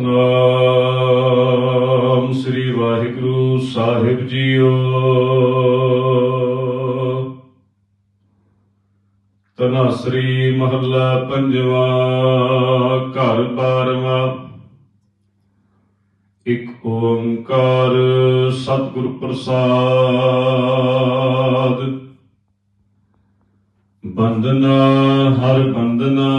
ਸਤਨਾਮ ਸ੍ਰੀ ਵਾਹਿਗੁਰੂ ਸਾਹਿਬ ਜੀਓ। ਤਨਾਸਰੀ ਮਹੱਲਾ ਪੰਜਵਾ, ਘਰ ਬਾਰਵਾ। ਇੱਕ ਓੰਕਾਰ ਸਤਿਗੁਰ ਪ੍ਰਸਾਦ। ਬੰਦਨਾ ਹਰ ਬੰਦਨਾ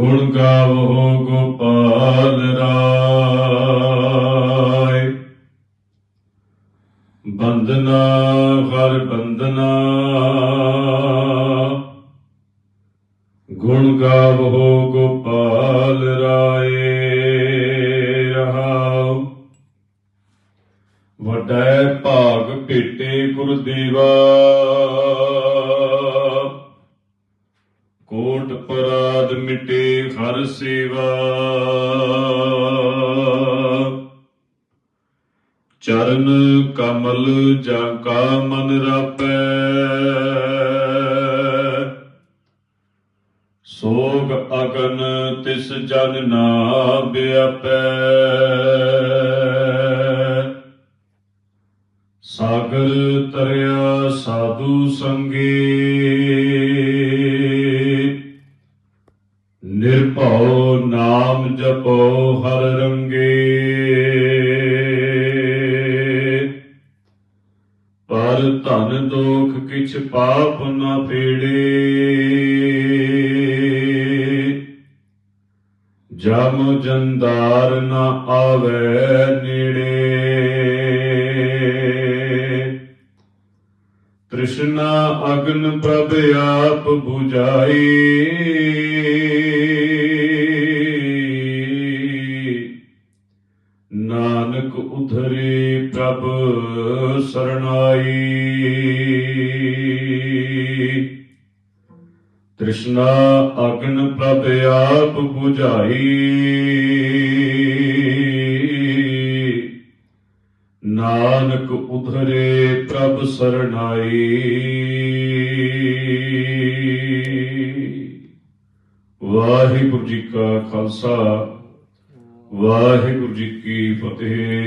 ਗੁਣ ਗਾਵੋ ਗੋਪਾਲ ਰਾਏ। ਬੰਦਨਾ ਹਰ ਬੰਦਨਾ ਗੁਣ ਗਾਵੋ ਗੋਪਾਲ ਰਾਏ, ਰਹਾਉ। ਵੱਡਾ ਭਾਗ ਭੇਟੇ ਗੁਰਦੇਵਾ। ਕੋਟ ਪਰਾਦ ਮਿਟੇ ਹਰ ਸੇਵਾ। ਚਰਨ ਕਮਲ ਜਾਂ ਕਾ ਮਨ ਰਾਪੈ। ਸੋਗ ਅਗਨ ਤਿਸ ਜਨ ਨਾ ਬਿਆਪੈ। ਸਾਗਰ ਤਰਿਆ ਸਾਧੂ ਸੰਗੇ ਨਿਰਭਉ ਨਾਮ ਜਪੋ ਹਰ ਰੰਗੇ। ਪਰ ਧਨ ਦੋਖ ਕਿਛ ਪਾਪ ਨਾ ਫੇੜੇ ਜਮ ਜੰਦਾਰ ਨਾ ਆਵੇ ਨੇੜੇ। ਤ੍ਰਿਸ਼ਨਾ ਅਗਨ ਪ੍ਰਭ ਆਪ 부ਝਾਈ ਉਧਰੇ ਪ੍ਰਭ ਸਰਣਾਈ ਤ੍ਰਿਸ਼ਨਾ ਅਗਨ ਪ੍ਰਭ ਆਪ 부ਝਾਈ। ਨਾਨਕ ਉਧਰੇ ਪ੍ਰਭ ਸਰਨਾਈ। ਵਾਹਿਗੁਰੂ ਜੀ ਕਾ ਖਾਲਸਾ। ਵਾਹਿਗੁਰੂ ਜੀ ਕੀ ਫਤਿਹ।